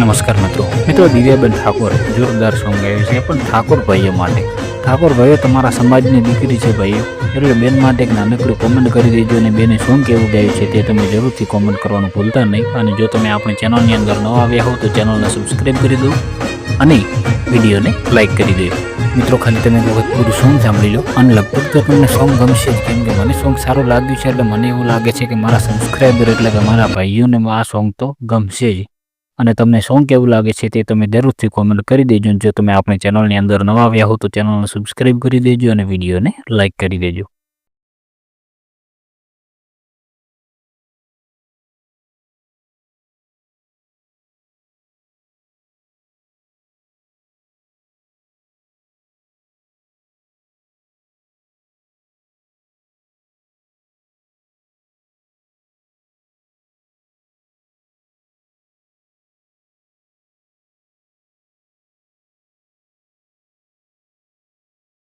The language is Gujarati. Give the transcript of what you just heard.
નમસ્કાર મિત્રો. મિત્રો, દિવ્યાબેન ઠાકોર, જોરદાર સોંગ ગાયું છે. પણ ઠાકોર ભાઈઓ માટે. ઠાકોર ભાઈઓ તમારા સમાજની દીકરી છે ભાઈઓ. એટલે બેન માટે એક નાનકડું કોમેન્ટ કરી દેજો અને બેને સોંગ કેવું ગાયું છે તે તમે જરૂરથી કોમેન્ટ કરવાનું ભૂલતા નહીં. અને જો તમે આપણી ચેનલની અંદર ન આવ્યા હો, તો ચેનલને સબસ્ક્રાઈબ કરી દો અને વિડીયોને લાઈક કરી દો. મિત્રો, ખાલી તમે એક વખત પૂરું સોંગ સાંભળી લો. અને લગભગ તો તમને સોંગ ગમશે જ. કેમ કે મને સોંગ સારું લાગ્યું છે, એટલે મને એવું લાગે છે કે મારા સબસ્ક્રાઈબર એટલે કે મારા ભાઈઓને આ સોંગ તો ગમશે જ. અને તમને સોંગ કેવું લાગે છે તે તમે જરૂરથી કોમેન્ટ કરી દેજો જો તમે આપણી ચેનલની અંદર નવા આવ્યા હો તો ચેનલને સબસ્ક્રાઈબ કરી દેજો અને વિડીયોને લાઇક કરી દેજો.